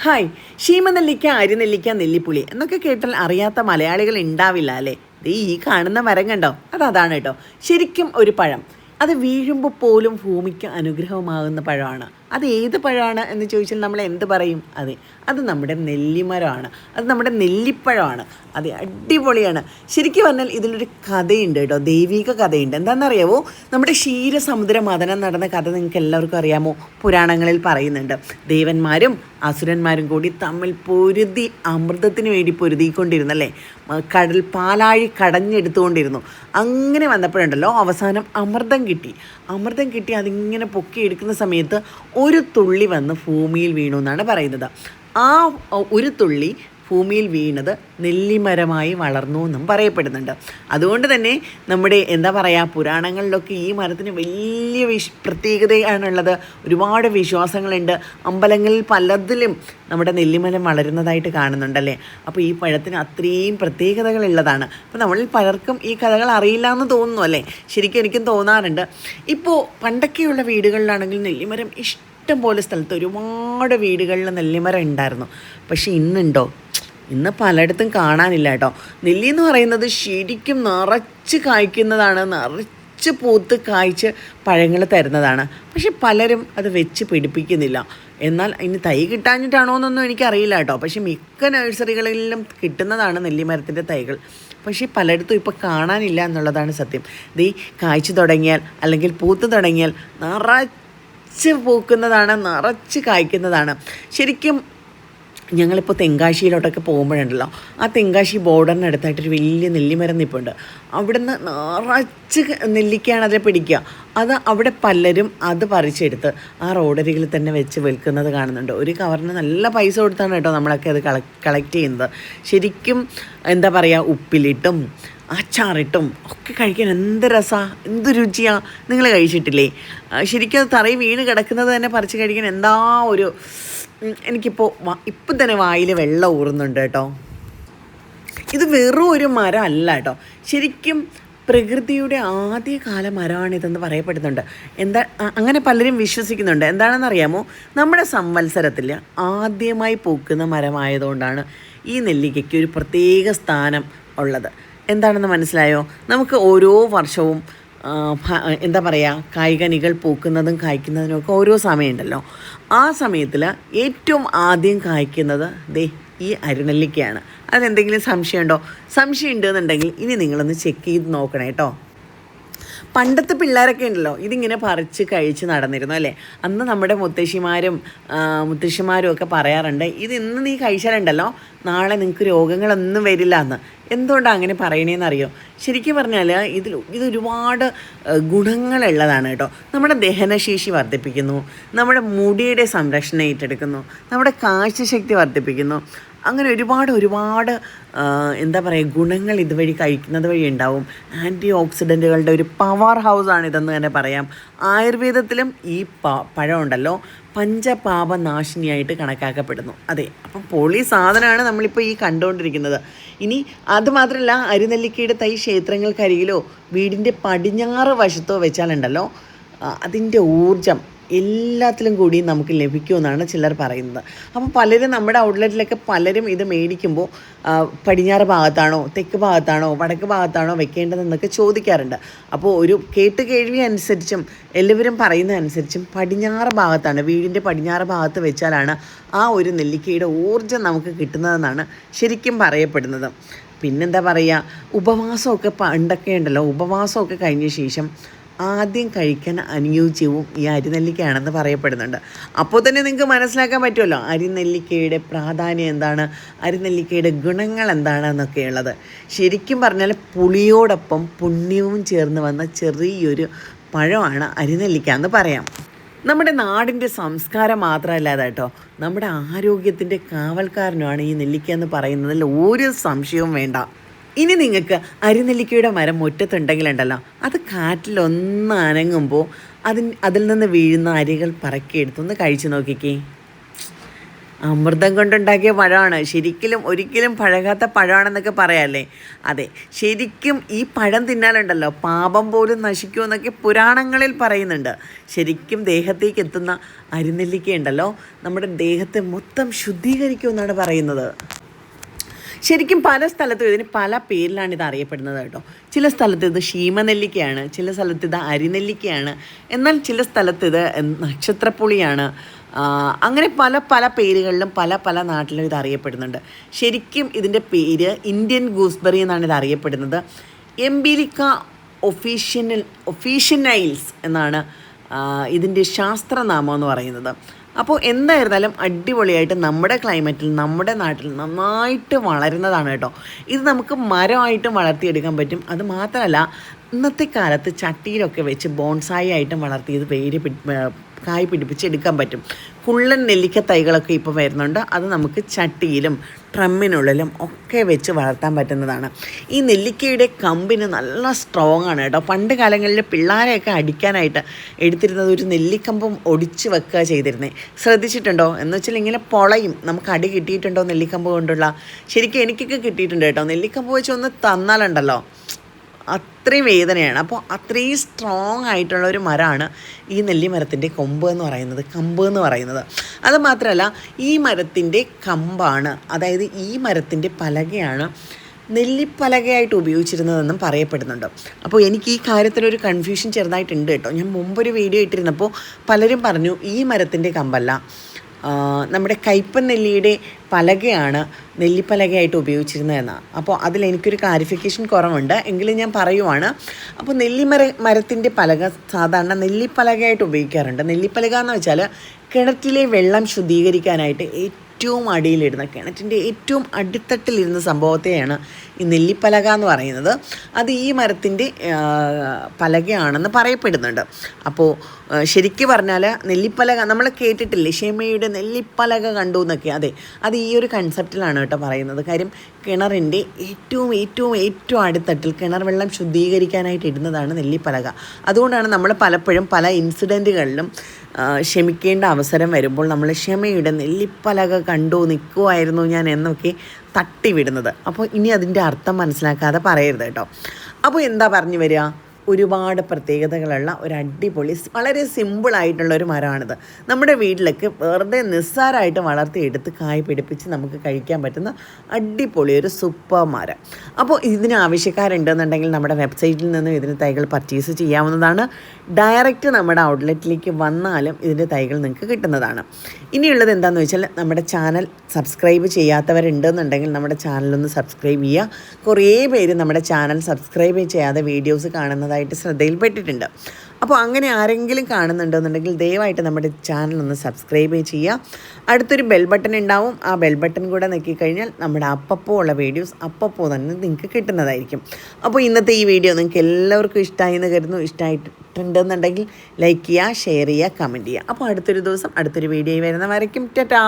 Hi ശീമനെല്ലിക്ക അരിനെല്ലിക്ക നെല്ലിപ്പുളി എന്നൊക്കെ കേട്ടാൽ അറിയാത്ത മലയാളികൾ ഉണ്ടാവില്ല അല്ലേ? ദേ ഈ കാണുന്ന മരം കണ്ടോ? അത് അതാണ് കേട്ടോ. ശരിക്കും ഒരു പഴം. അത് വീഴുമ്പോൾ പോലും ഭൂമിക്ക് അനുഗ്രഹമാകുന്ന പഴമാണ്. അത് ഏത് പഴമാണ് എന്ന് ചോദിച്ചാൽ നമ്മൾ എന്ത് പറയും? അതെ അത് നമ്മുടെ നെല്ലിമരമാണ്. അത് നമ്മുടെ നെല്ലിപ്പഴമാണ്. അതെ അടിപൊളിയാണ്. ശരിക്കും പറഞ്ഞാൽ ഇതിലൊരു കഥയുണ്ട് കേട്ടോ ദൈവിക കഥയുണ്ട്. എന്താണെന്നറിയാവോ? നമ്മുടെ ക്ഷീരസമുദ്ര മദനം നടന്ന കഥ നിങ്ങൾക്ക് എല്ലാവർക്കും അറിയാമോ? പുരാണങ്ങളിൽ പറയുന്നുണ്ട്. ദേവന്മാരും അസുരന്മാരും കൂടി തമ്മിൽ പൊരുതി അമൃതത്തിന് വേണ്ടി പൊരുതിക്കൊണ്ടിരുന്നല്ലേ കടൽ പാലാഴി കടഞ്ഞെടുത്തുകൊണ്ടിരുന്നു. അങ്ങനെ വന്നപ്പോഴുണ്ടല്ലോ അവസാനം അമൃതം കിട്ടി. അമൃതം കിട്ടി അതിങ്ങനെ പൊക്കിയെടുക്കുന്ന സമയത്ത് ഒരു തുള്ളി വന്ന് ഭൂമിയിൽ വീണു എന്നാണ് പറയുന്നത്. ആ ഒരു തുള്ളി ഭൂമിയിൽ വീണത് നെല്ലിമരമായി വളർന്നു എന്നും പറയപ്പെടുന്നുണ്ട്. അതുകൊണ്ട് തന്നെ നമ്മുടെ എന്താ പറയുക പുരാണങ്ങളിലൊക്കെ ഈ മരത്തിന് വലിയ വിശ് പ്രത്യേകതയാണുള്ളത്. ഒരുപാട് വിശ്വാസങ്ങളുണ്ട്. അമ്പലങ്ങളിൽ പലതിലും നമ്മുടെ നെല്ലിമരം വളരുന്നതായിട്ട് കാണുന്നുണ്ടല്ലേ? അപ്പോൾ ഈ പഴത്തിന് അത്രയും പ്രത്യേകതകളുള്ളതാണ്. അപ്പോൾ നമ്മളിൽ പലർക്കും ഈ കഥകൾ അറിയില്ല എന്ന് തോന്നുന്നു അല്ലേ? ശരിക്കും എനിക്കും തോന്നാറുണ്ട്. ഇപ്പോൾ പണ്ടൊക്കെയുള്ള വീടുകളിലാണെങ്കിൽ നെല്ലിമരം ഇഷ്ടം പോലെ സ്ഥലത്ത് ഒരുപാട് വീടുകളിൽ നെല്ലിമരം ഉണ്ടായിരുന്നു. പക്ഷേ ഇന്നുണ്ടോ? ഇന്ന് പലയിടത്തും കാണാനില്ല കേട്ടോ. നെല്ലി എന്ന് പറയുന്നത് ശരിക്കും നിറച്ച് കായ്ക്കുന്നതാണ്. നിറച്ച് പൂത്ത് കായ്ച്ച് പഴങ്ങൾ തരുന്നതാണ്. പക്ഷെ പലരും അത് വെച്ച് പിടിപ്പിക്കുന്നില്ല. എന്നാൽ ഇനി തൈ കിട്ടാഞ്ഞിട്ടാണോ എന്നൊന്നും എനിക്കറിയില്ല കേട്ടോ. പക്ഷെ മിക്ക നഴ്സറികളിലും കിട്ടുന്നതാണ് നെല്ലിമരത്തിന്റെ തൈകൾ. പക്ഷേ പലയിടത്തും ഇപ്പോൾ കാണാനില്ല എന്നുള്ളതാണ് സത്യം. ദീ കായ്ച്ചു തുടങ്ങിയാൽ അല്ലെങ്കിൽ പൂത്ത് തുടങ്ങിയാൽ നിറച്ച് പൂക്കുന്നതാണ് നിറച്ച് കായ്ക്കുന്നതാണ്. ശരിക്കും ഞങ്ങളിപ്പോൾ തെങ്കാശിയിലോട്ടൊക്കെ പോകുമ്പോഴുണ്ടല്ലോ ആ തെങ്കാശി ബോർഡറിനടുത്തായിട്ടൊരു വലിയ നെല്ലിമരം നിൽപ്പുണ്ട് അവിടുന്ന് നിറച്ച് നെല്ലിക്കയാണ് അതിനെ പിടിക്കുക. അത് അവിടെ പലരും അത് പറിച്ചെടുത്ത് ആ റോഡരികിൽ തന്നെ വെച്ച് വിൽക്കുന്നത് കാണുന്നുണ്ട്. ഒരു കവറിന് നല്ല പൈസ കൊടുത്താണ് കേട്ടോ നമ്മളൊക്കെ അത് കളക്ട് ചെയ്യുന്നത്. ശരിക്കും എന്താ പറയുക ഉപ്പിലിട്ടും അച്ചാറിട്ടും ഒക്കെ കഴിക്കാൻ എന്ത് രസമാണ് എന്ത് രുചിയാണ് നിങ്ങൾ കഴിച്ചിട്ടില്ലേ? ശരിക്കും അത് തറയിൽ വീണ് കിടക്കുന്നത് തന്നെ പറിച്ച് കഴിക്കാൻ എന്താ ഒരു എനിക്കിപ്പോൾ ഇപ്പം തന്നെ വായിൽ വെള്ളം ഊറുന്നുണ്ട് കേട്ടോ. ഇത് വെറും ഒരു മരം അല്ല കേട്ടോ. ശരിക്കും പ്രകൃതിയുടെ ആദ്യകാല മരമാണിതെന്ന് പറയപ്പെടുന്നുണ്ട്. എന്താ അങ്ങനെ പലരും വിശ്വസിക്കുന്നുണ്ട്. എന്താണെന്ന് അറിയാമോ നമ്മുടെ സംവത്സരത്തിൽ ആദ്യമായി പൂക്കുന്ന മരമായതുകൊണ്ടാണ് ഈ നെല്ലിക്കയ്ക്ക് ഒരു പ്രത്യേക സ്ഥാനം ഉള്ളത്. എന്താണെന്ന് മനസ്സിലായോ? നമുക്ക് ഓരോ വർഷവും എന്താ പറയുക കായ്കനികൾ പൂക്കുന്നതും കായ്ക്കുന്നതിനും ഒക്കെ ഓരോ സമയമുണ്ടല്ലോ. ആ സമയത്തിൽ ഏറ്റവും ആദ്യം കായ്ക്കുന്നത് ദേ ഈ അരുണല്ലിക്കയാണ് അതെന്തെങ്കിലും സംശയമുണ്ടോ? സംശയം ഉണ്ടെന്നുണ്ടെങ്കിൽ ഇനി നിങ്ങളൊന്ന് ചെക്ക് ചെയ്ത് നോക്കണേ കേട്ടോ പണ്ടത്തെ പിള്ളേരൊക്കെ ഉണ്ടല്ലോ ഇതിങ്ങനെ പറിച്ച് കഴിച്ച് നടന്നിരുന്നു അല്ലേ? അന്ന് നമ്മുടെ മുത്തശ്ശിമാരും മുത്തശ്ശിമാരും ഒക്കെ പറയാറുണ്ട് ഇത് ഇന്ന് നീ കഴിച്ചാലുണ്ടല്ലോ നാളെ നിങ്ങൾക്ക് രോഗങ്ങളൊന്നും വരില്ല എന്ന്. എന്തുകൊണ്ടാണ് അങ്ങനെ പറയണേന്ന് അറിയോ ശരിക്കും പറഞ്ഞാൽ ഇതിൽ ഇത് ഒരുപാട് ഗുണങ്ങളുള്ളതാണ് കേട്ടോ. നമ്മുടെ ദഹനശേഷി വർദ്ധിപ്പിക്കുന്നു നമ്മുടെ മുടിയുടെ സംരക്ഷണം ഏറ്റെടുക്കുന്നു നമ്മുടെ കാഴ്ചശക്തി വർദ്ധിപ്പിക്കുന്നു അങ്ങനെ ഒരുപാട് ഒരുപാട് എന്താ പറയുക ഗുണങ്ങൾ ഇതുവഴി കഴിക്കുന്നത് വഴി ഉണ്ടാവും. ആന്റി ഓക്സിഡന്റുകളുടെ ഒരു പവർ ഹൗസ് ആണ് ഇതെന്ന് തന്നെ പറയാം. ആയുർവേദത്തിലും ഈ പഴമുണ്ടല്ലോ പഞ്ചപാപനാശിനിയായിട്ട് കണക്കാക്കപ്പെടുന്നു. അതെ അപ്പം പൊളി സാധനമാണ് നമ്മളിപ്പോൾ ഈ കണ്ടുകൊണ്ടിരിക്കുന്നത്. ഇനി അതുമാത്രമല്ല അരിനെല്ലിക്കയുടെ തൈ ക്ഷേത്രങ്ങൾക്കരികിലോ വീടിന്റെ പടിഞ്ഞാറ് വശത്തോ വെച്ചാലുണ്ടല്ലോ അതിന്റെ ഊർജം എല്ലാത്തിലും കൂടി നമുക്ക് ലഭിക്കുമെന്നാണ് ചിലർ പറയുന്നത്. അപ്പോൾ പലരും നമ്മുടെ ഔട്ട്ലെറ്റിലൊക്കെ പലരും ഇത് മേടിക്കുമ്പോൾ പടിഞ്ഞാറ് ഭാഗത്താണോ തെക്ക് ഭാഗത്താണോ വടക്ക് ഭാഗത്താണോ വെക്കേണ്ടതെന്നൊക്കെ ചോദിക്കാറുണ്ട്. അപ്പോൾ ഒരു കേട്ട് കേൾവി അനുസരിച്ചും എല്ലാവരും പറയുന്ന അനുസരിച്ചും പടിഞ്ഞാറ് ഭാഗത്താണ് വീടിന്റെ പടിഞ്ഞാറ് ഭാഗത്ത് വെച്ചാലാണ് ആ ഒരു നെല്ലിക്കയുടെ ഊർജം നമുക്ക് കിട്ടുന്നതെന്നാണ് ശരിക്കും പറയപ്പെടുന്നത്. പിന്നെന്താ പറയുക ഉപവാസമൊക്കെ പണ്ടൊക്കെ ഉണ്ടല്ലോ ഉപവാസമൊക്കെ കഴിഞ്ഞ ശേഷം ആദ്യം കഴിക്കാൻ അനുയോജ്യവും ഈ അരിനെല്ലിക്കയാണെന്ന് പറയപ്പെടുന്നുണ്ട്. അപ്പോൾ തന്നെ നിങ്ങൾക്ക് മനസ്സിലാക്കാൻ പറ്റുമല്ലോ അരിനെല്ലിക്കയുടെ പ്രാധാന്യം എന്താണ് അരിനെല്ലിക്കയുടെ ഗുണങ്ങൾ എന്താണെന്നൊക്കെയുള്ളത്. ശരിക്കും പറഞ്ഞാൽ പുളിയോടൊപ്പം പുണ്യവും ചേർന്ന് വന്ന ചെറിയൊരു പഴമാണ് അരിനെല്ലിക്ക എന്ന് പറയാം. നമ്മുടെ നാടിന്റെ സംസ്കാരം മാത്രമല്ലാതെ കേട്ടോ നമ്മുടെ ആരോഗ്യത്തിന്റെ കാവൽക്കാരനുമാണ് ഈ നെല്ലിക്ക എന്ന് പറയുന്നതിൽ ഒരു സംശയവും വേണ്ട. ഇനി നിങ്ങൾക്ക് അരിനെല്ലിക്കയുടെ മരം മുറ്റത്തുണ്ടെങ്കിലുണ്ടല്ലോ അത് കാറ്റിലൊന്ന് അനങ്ങുമ്പോൾ അതിൻ അതിൽ നിന്ന് വീഴുന്ന അരികൾ പറക്കിയെടുത്തൊന്ന് കഴിച്ചു നോക്കിക്കേ. അമൃതം കൊണ്ടുണ്ടാക്കിയ പഴമാണ്. ശരിക്കും ഒരിക്കലും പഴകാത്ത പഴമാണെന്നൊക്കെ പറയാല്ലേ? അതെ ശരിക്കും ഈ പഴം തിന്നാലുണ്ടല്ലോ പാപം പോലും നശിക്കുമെന്നൊക്കെ പുരാണങ്ങളിൽ പറയുന്നുണ്ട്. ശരിക്കും ദേഹത്തേക്ക് എത്തുന്ന അരിനെല്ലിക്കയുണ്ടല്ലോ നമ്മുടെ ദേഹത്തെ മൊത്തം ശുദ്ധീകരിക്കുമെന്നാണ് പറയുന്നത്. ശരിക്കും പല സ്ഥലത്തും ഇതിന് പല പേരിലാണ് ഇത് അറിയപ്പെടുന്നത് കേട്ടോ. ചില സ്ഥലത്ത് ഇത് ഷീമനെല്ലിക്കയാണ് ചില സ്ഥലത്ത് ഇത് അരിനെല്ലിക്കയാണ് എന്നാൽ ചില സ്ഥലത്ത് ഇത് നക്ഷത്രപ്പുളിയാണ്. അങ്ങനെ പല പല പേരുകളിലും പല പല നാട്ടിലും ഇത് അറിയപ്പെടുന്നുണ്ട്. ശരിക്കും ഇതിന്റെ പേര് ഇന്ത്യൻ ഗൂസ്ബെറി എന്നാണ് ഇത് അറിയപ്പെടുന്നത്. എംബിലിക്ക ഒഫീഷ്യനൽ ഒഫീഷ്യനൈൽസ് എന്നാണ് ഇതിന്റെ ശാസ്ത്രനാമം എന്ന് പറയുന്നത്. അപ്പോൾ എന്തായിരുന്നാലും അടിപൊളിയായിട്ട് നമ്മുടെ ക്ലൈമറ്റിൽ നമ്മുടെ നാട്ടിൽ നന്നായിട്ട് വളരുന്നതാണ് കേട്ടോ. ഇത് നമുക്ക് മരമായിട്ടും വളർത്തിയെടുക്കാൻ പറ്റും. അത് മാത്രമല്ല ഇന്നത്തെ കാലത്ത് ചട്ടിയിലൊക്കെ വെച്ച് ബോൺസായി ആയിട്ടും വളർത്തിയത് ഏർ കായ് പിടിപ്പിച്ചെടുക്കാൻ പറ്റും. കുള്ളൻ നെല്ലിക്ക തൈകളൊക്കെ ഇപ്പോൾ വരുന്നുണ്ട്. അത് നമുക്ക് ചട്ടിയിലും ട്രമ്മിനുള്ളിലും ഒക്കെ വെച്ച് വളർത്താൻ പറ്റുന്നതാണ്. ഈ നെല്ലിക്കയുടെ കമ്പിന് നല്ല സ്ട്രോങ് ആണ് കേട്ടോ. പണ്ട് കാലങ്ങളിൽ പിള്ളേരെയൊക്കെ അടിക്കാനായിട്ട് എടുത്തിരുന്നത് ഒരു നെല്ലിക്കമ്പും ഒടിച്ച് വെക്കുക ചെയ്തിരുന്നേ. ശ്രദ്ധിച്ചിട്ടുണ്ടോ? എന്ന് വെച്ചാൽ ഇങ്ങനെ പൊളയും. നമുക്ക് അടി കിട്ടിയിട്ടുണ്ടോ നെല്ലിക്കമ്പ് കൊണ്ടുള്ള? ശരിക്കും എനിക്കൊക്കെ കിട്ടിയിട്ടുണ്ട് കേട്ടോ. നെല്ലിക്കമ്പ് വെച്ച് ഒന്ന് തന്നാലുണ്ടല്ലോ. അത്രയും വേദനയാണ്. അപ്പോൾ അത്രയും സ്ട്രോങ് ആയിട്ടുള്ള ഒരു മരമാണ് ഈ നെല്ലിമരത്തിന്റെ കൊമ്പ് എന്ന് പറയുന്നത്. കമ്പ് എന്ന് പറയുന്നത്. അത് മാത്രമല്ല ഈ മരത്തിന്റെ കമ്പാണ് അതായത് ഈ മരത്തിന്റെ പലകയാണ് നെല്ലിപ്പലകയായിട്ട് ഉപയോഗിച്ചിരുന്നതെന്നും പറയപ്പെടുന്നുണ്ട്. അപ്പോൾ എനിക്ക് ഈ കാര്യത്തിലൊരു കൺഫ്യൂഷൻ ചെറുതായിട്ടുണ്ട് കേട്ടോ. ഞാൻ മുമ്പൊരു വീഡിയോ ഇട്ടിരുന്നപ്പോൾ പലരും പറഞ്ഞു ഈ മരത്തിന്റെ കമ്പല്ല. നമ്മുടെ കയ്പൻ നെല്ലിയുടെ പലകയാണ് നെല്ലിപ്പലകയായിട്ട് ഉപയോഗിച്ചിരുന്നതെന്നാണ് അപ്പോൾ അതിൽ എനിക്കൊരു ക്ലാരിഫിക്കേഷൻ കുറവുണ്ട്. എങ്കിലും ഞാൻ പറയുവാണ്. അപ്പോൾ നെല്ലിമര മരത്തിന്റെ പലക സാധാരണ നെല്ലിപ്പലകയായിട്ട് ഉപയോഗിക്കാറുണ്ട്. നെല്ലിപ്പലക എന്ന് വെച്ചാൽ കിണറ്റിലെ വെള്ളം ശുദ്ധീകരിക്കാനായിട്ട് ഏറ്റവും അടിയിലിടുന്ന കിണറ്റിന്റെ ഏറ്റവും അടിത്തട്ടിലിരുന്ന സംഭവത്തെയാണ് ഈ നെല്ലിപ്പലക എന്ന് പറയുന്നത്. അത് ഈ മരത്തിന്റെ പലകയാണെന്ന് പറയപ്പെടുന്നുണ്ട്. അപ്പോൾ ശരിക്ക് പറഞ്ഞാൽ നെല്ലിപ്പലക നമ്മൾ കേട്ടിട്ടില്ലേ? ഷേമയുടെ നെല്ലിപ്പലക കണ്ടു എന്നൊക്കെ. അതെ അത് ഈ ഒരു കൺസെപ്റ്റിലാണ് കേട്ടോ പറയുന്നത്. കാര്യം കിണറിന്റെ ഏറ്റവും ഏറ്റവും ഏറ്റവും അടിത്തട്ടിൽ കിണർ വെള്ളം ശുദ്ധീകരിക്കാനായിട്ട് ഇടുന്നതാണ് നെല്ലിപ്പലക. അതുകൊണ്ടാണ് നമ്മൾ പലപ്പോഴും പല ഇൻസിഡന്റുകളിലും ക്ഷമിക്കേണ്ട അവസരം വരുമ്പോൾ നമ്മൾ ക്ഷമയുടെ നെല്ലിപ്പലക കണ്ടു നിൽക്കുമായിരുന്നു ഞാൻ എന്നൊക്കെ തട്ടിവിടുന്നത്. അപ്പോൾ ഇനി അതിന്റെ അർത്ഥം മനസ്സിലാക്കാതെ പറയരുത് കേട്ടോ. അപ്പോൾ എന്താ പറഞ്ഞു വരിക? ഒരുപാട് പ്രത്യേകതകളുള്ള ഒരു അടിപൊളി വളരെ സിമ്പിളായിട്ടുള്ള ഒരു മരമാണിത്. നമ്മുടെ വീട്ടിലൊക്കെ വെറുതെ നിസ്സാരമായിട്ട് വളർത്തിയെടുത്ത് കായ് പിടിപ്പിച്ച് നമുക്ക് കഴിക്കാൻ പറ്റുന്ന അടിപൊളി ഒരു സൂപ്പർ മരം. അപ്പോൾ ഇതിന് ആവശ്യക്കാരുണ്ടെന്നുണ്ടെങ്കിൽ നമ്മുടെ വെബ്സൈറ്റിൽ നിന്നും ഇതിന് തൈകൾ പർച്ചേസ് ചെയ്യാവുന്നതാണ്. ഡയറക്റ്റ് നമ്മുടെ ഔട്ട്ലെറ്റിലേക്ക് വന്നാലും ഇതിന്റെ തൈകൾ നിങ്ങൾക്ക് കിട്ടുന്നതാണ്. ഇനിയുള്ളത് എന്താണെന്ന് വെച്ചാൽ നമ്മുടെ ചാനൽ സബ്സ്ക്രൈബ് ചെയ്യാത്തവരുണ്ടെന്നുണ്ടെങ്കിൽ നമ്മുടെ ചാനലൊന്ന് സബ്സ്ക്രൈബ് ചെയ്യുക. കുറേ പേര് നമ്മുടെ ചാനൽ സബ്സ്ക്രൈബ് ചെയ്യാതെ വീഡിയോസ് കാണുന്നതായിട്ട് ശ്രദ്ധയിൽപ്പെട്ടിട്ടുണ്ട്. അപ്പോൾ അങ്ങനെ ആരെങ്കിലും കാണുന്നുണ്ടെന്നുണ്ടെങ്കിൽ ദയവായിട്ട് നമ്മുടെ ചാനൽ ഒന്ന് സബ്സ്ക്രൈബ് ചെയ്യുക. അടുത്തൊരു ബെൽ ബട്ടൺ ഉണ്ടാവും. ആ ബെൽ ബട്ടൺ കൂടെ നോക്കിക്കഴിഞ്ഞാൽ നമ്മുടെ അപ്പപ്പോൾ ഉള്ള വീഡിയോസ് അപ്പപ്പോൾ തന്നെ നിങ്ങൾക്ക് കിട്ടുന്നതായിരിക്കും. അപ്പോൾ ഇന്നത്തെ ഈ വീഡിയോ നിങ്ങൾക്ക് എല്ലാവർക്കും ഇഷ്ടമായി എന്ന് കരുതുന്നു. ഇഷ്ടമായിട്ടുണ്ടെന്നുണ്ടെങ്കിൽ ലൈക്ക് ചെയ്യുക ഷെയർ ചെയ്യുക കമന്റ് ചെയ്യുക. അപ്പോൾ അടുത്തൊരു ദിവസം അടുത്തൊരു വീഡിയോ വരുന്ന വരയ്ക്കും ടാറ്റാ!